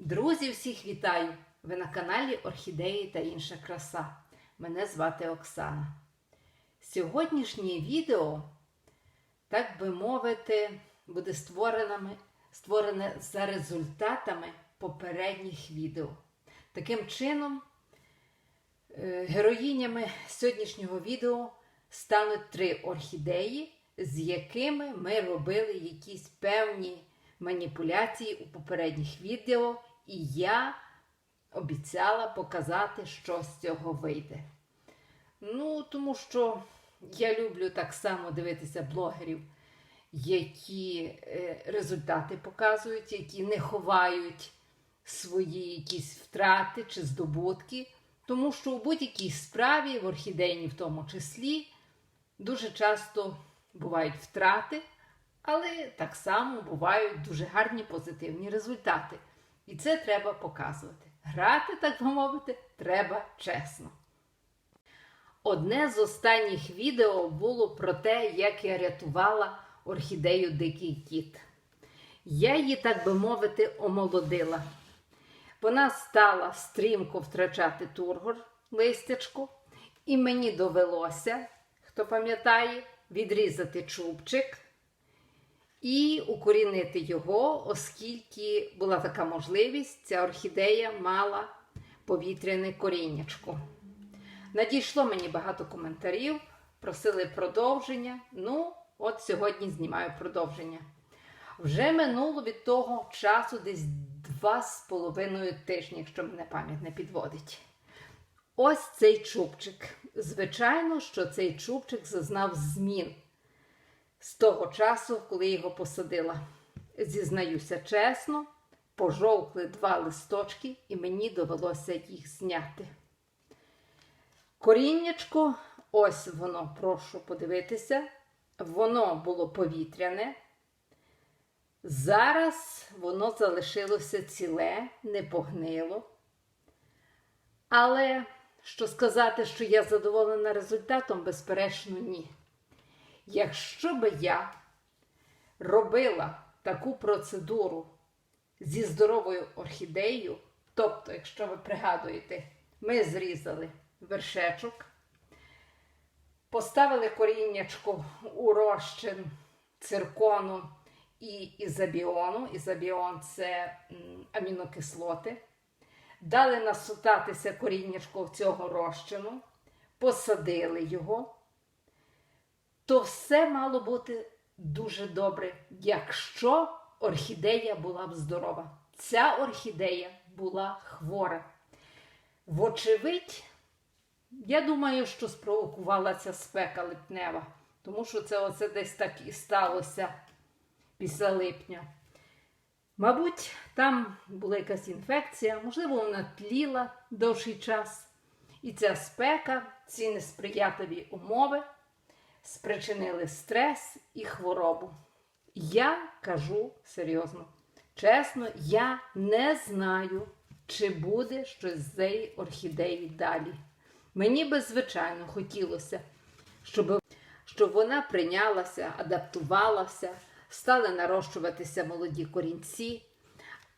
Друзі, всіх вітаю! Ви на каналі Орхідеї та інша краса. Мене звати Оксана. Сьогоднішнє відео, так би мовити, буде створене, за результатами попередніх відео. Таким чином, е, героїнями сьогоднішнього відео стануть три орхідеї, з якими ми робили якісь певні маніпуляції у попередніх відео, і я обіцяла показати, що з цього вийде. Ну, тому що я люблю так само дивитися блогерів, які е, результати показують, які не ховають свої якісь втрати чи здобутки. Тому що у будь-якій справі, в орхідейні в тому числі, дуже часто бувають втрати, але так само бувають дуже гарні позитивні результати. І це треба показувати. Грати, так би мовити, треба чесно. Одне з останніх відео було про те, як я рятувала орхідею Дикий кіт. Я її, так би мовити, омолодила. Вона стала стрімко втрачати тургор листячку, і мені довелося, хто пам'ятає, відрізати чубчик і укорінити його, оскільки була така можливість, ця орхідея мала повітряне коріннячко. Надійшло мені багато коментарів, просили продовження. Ну, от сьогодні знімаю продовження. Вже минуло від того часу десь два з половиною тижні, якщо мене пам'ять не підводить. Ось цей чубчик. Звичайно, що цей чубчик зазнав змін з того часу, коли його посадила. Зізнаюся чесно, пожовкли два листочки, і мені довелося їх зняти. Коріннячко, ось воно, прошу подивитися, воно було повітряне. Зараз воно залишилося ціле, не погнило. Але що сказати, що я задоволена результатом, безперечно, ні. Якщо би я робила таку процедуру зі здоровою орхідеєю, тобто, якщо ви пригадуєте, ми зрізали вершечок, поставили коріннячко у розчин циркону і ізобіону. Ізобіон це амінокислоти. Дали насутатися коріннячко цього розчину, посадили його, то все мало бути дуже добре, якщо орхідея була б здорова. Ця орхідея була хвора. Вочевидь, я думаю, що спровокувала ця спека липнева, тому що це оце десь так і сталося після липня. Мабуть, там була якась інфекція, можливо, вона тліла довший час. І ця спека, ці несприятливі умови спричинили стрес і хворобу. Я кажу серйозно, чесно, я не знаю, чи буде щось з цієї орхідеї далі. Мені би, звичайно, хотілося, щоб, щоб вона прийнялася, адаптувалася, стали нарощуватися молоді корінці.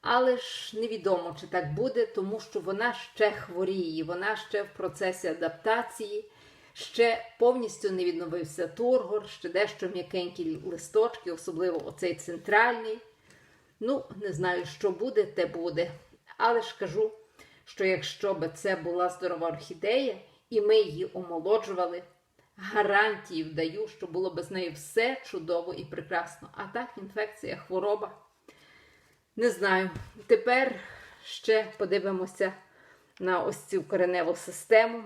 Але ж невідомо, чи так буде, тому що вона ще хворіє, вона ще в процесі адаптації, ще повністю не відновився тургор, ще дещо м'якенькі листочки, особливо оцей центральний. Ну, не знаю, що буде, те буде. Але ж кажу, що якщо б це була здорова орхідея, і ми її омолоджували, гарантії вдаю, що було б з нею все чудово і прекрасно. А так, інфекція, хвороба. Не знаю. Тепер ще подивимося на ось цю кореневу систему.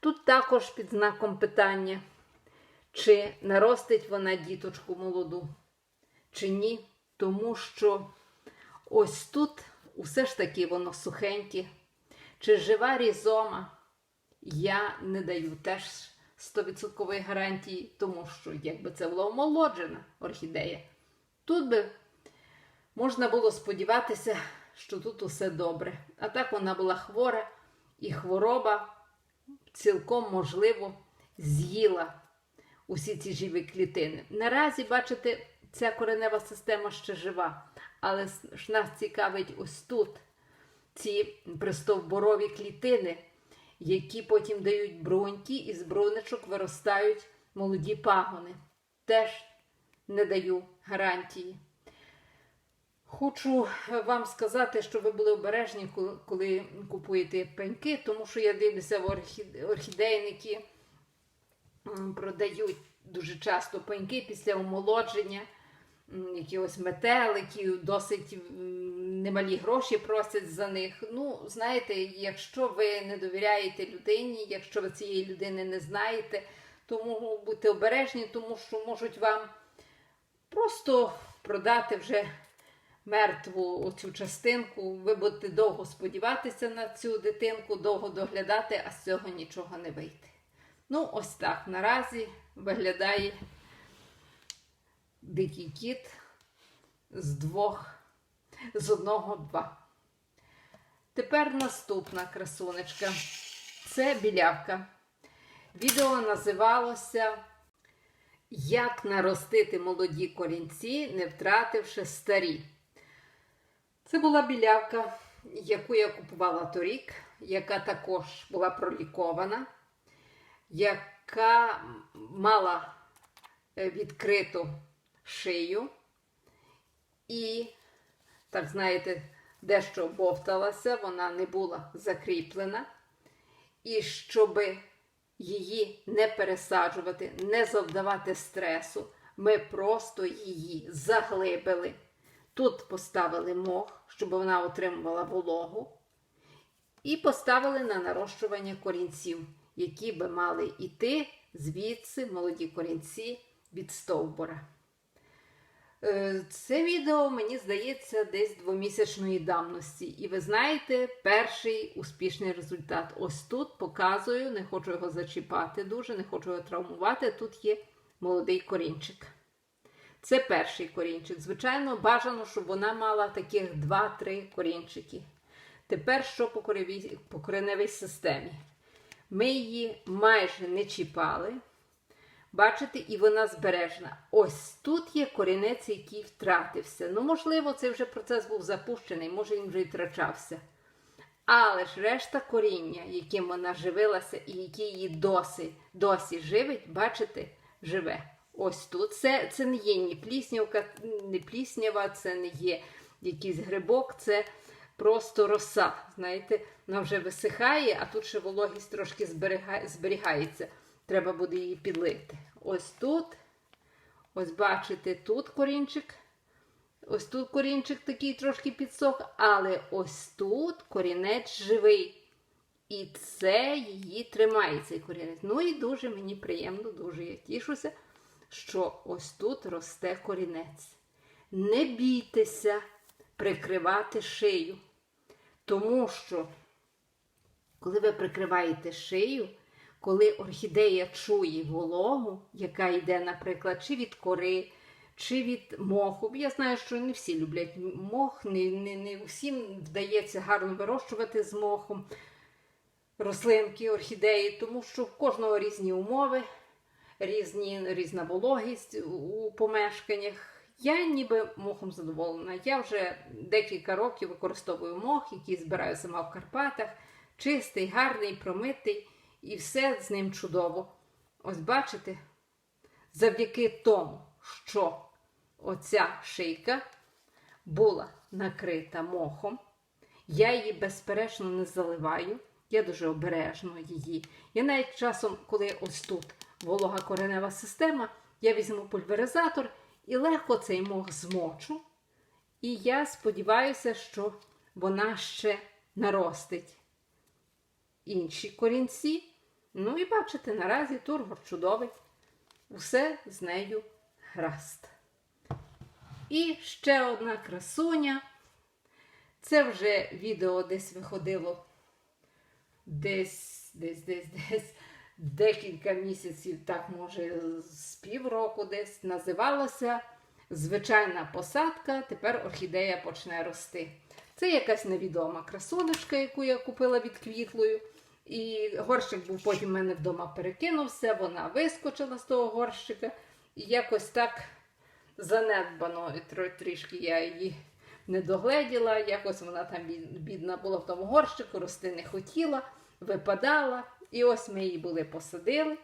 Тут також під знаком питання, чи наростить вона діточку молоду, чи ні. Тому що ось тут усе ж таки воно сухеньке. Чи жива різома, я не даю теж 100% гарантії, тому що якби це була омолоджена орхідея, тут би можна було сподіватися, що тут усе добре. А так вона була хвора, і хвороба цілком можливо з'їла усі ці живі клітини. Наразі, бачите, ця коренева система ще жива, але ж нас цікавить ось тут ці пристовборові клітини, які потім дають бруньки, і з бруничок виростають молоді пагони. Теж не даю гарантії. Хочу вам сказати, що ви були обережні, коли купуєте пеньки, тому що я дивлюся в орхідейники продають дуже часто пеньки після омолодження, якихось метеликів, досить немалі гроші просять за них. Ну, знаєте, якщо ви не довіряєте людині, якщо ви цієї людини не знаєте, тому будьте обережні, тому що можуть вам просто продати вже мертву оцю частинку. Ви будете довго сподіватися на цю дитинку, довго доглядати, а з цього нічого не вийде. Ну, ось так наразі виглядає дикий кіт з двох, з одного два. Тепер наступна красунечка. Це білявка. Відео називалося Як наростити молоді корінці, не втративши старі. Це була білявка, яку я купувала торік, яка також була пролікована, яка мала е, відкриту шию і, так знаєте, дещо бовталася, вона не була закріплена. І щоб її не пересаджувати, не завдавати стресу, ми просто її заглибили. Тут поставили мох, щоб вона отримувала вологу, і поставили на нарощування корінців, які би мали йти звідси молоді корінці від стовбура. Е, Це відео, мені здається, десь двомісячної давності. І ви знаєте, перший успішний результат. Ось тут показую, не хочу його зачіпати дуже, не хочу його травмувати. Тут є молодий корінчик. Це перший корінчик. Звичайно, бажано, щоб вона мала таких 2-3 корінчики. Тепер що по, коревій, по кореневій системі? Ми її майже не чіпали. Бачите, і вона збережена. Ось тут є корінець, який втратився. Ну, можливо, цей вже процес був запущений, може він вже і втрачався. Але ж решта коріння, яким вона живилася і які її досі, досі живить, бачите, живе. Ось тут. Це, це не є ні пліснявка, не пліснява, це не є якийсь грибок, це просто роса. Знаєте, вона вже висихає, а тут ще вологість трошки зберігає, зберігається. Треба буде її підлити. Ось тут, ось бачите, тут корінчик. Ось тут корінчик такий трошки підсох, але ось тут корінець живий. І це її тримає, цей корінець. Ну і дуже мені приємно, дуже я тішуся, що ось тут росте корінець. Не бійтеся прикривати шию, тому що, коли ви прикриваєте шию, коли орхідея чує вологу, яка йде, наприклад, чи від кори, чи від моху. Я знаю, що не всі люблять мох, не, не, не всім вдається гарно вирощувати з мохом рослинки, орхідеї, тому що в кожного різні умови, різні, різна вологість у помешканнях. Я ніби мохом задоволена. Я вже декілька років використовую мох, який збираю сама в Карпатах. Чистий, гарний, промитий, і все з ним чудово. Ось бачите, завдяки тому, що оця шийка була накрита мохом, я її безперечно не заливаю. Я дуже обережно її. Я навіть часом, коли ось тут волога коренева система, я візьму пульверизатор і легко цей мох змочу. І я сподіваюся, що вона ще наростить інші корінці. Ну і бачите, наразі тургор чудовий. Усе з нею гаразд. І ще одна красуня. Це вже відео десь виходило десь, десь, десь, десь декілька місяців, так може з півроку десь називалося Звичайна посадка, тепер орхідея почне рости. Це якась невідома красунечка, яку я купила від квітлою. І горщик був потім в мене вдома перекинувся, вона вискочила з того горщика. І якось так занедбано трішки я її не догледіла, якось вона там бідна була в тому горщику, рости не хотіла, випадала. І ось ми її були посадили.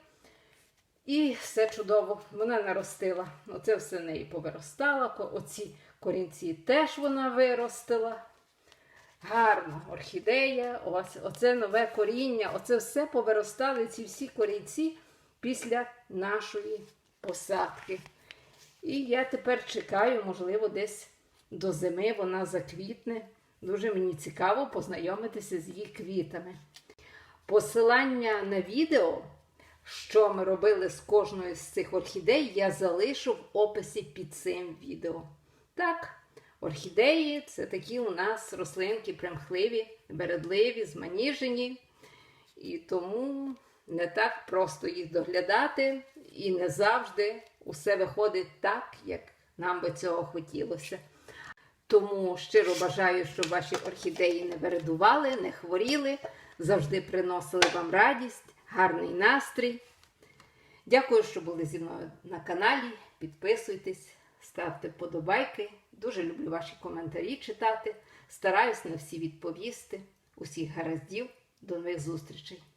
І все чудово, вона наростила. Оце все в неї повиростала. Оці корінці теж вона виростила. Гарна орхідея, ось оце нове коріння, оце все повиростали ці всі корінці після нашої посадки. І я тепер чекаю, можливо, десь до зими вона заквітне. Дуже мені цікаво познайомитися з її квітами. Посилання на відео, що ми робили з кожною з цих орхідей, я залишу в описі під цим відео. Так, орхідеї це такі у нас рослинки примхливі, бередливі, зманіжені. І тому не так просто їх доглядати, і не завжди усе виходить так, як нам би цього хотілося. Тому щиро бажаю, щоб ваші орхідеї не вередували, не хворіли, завжди приносили вам радість, гарний настрій. Дякую, що були зі мною на каналі. Підписуйтесь, ставте вподобайки. Дуже люблю ваші коментарі читати. Стараюсь на всі відповісти. Усіх гараздів. До нових зустрічей!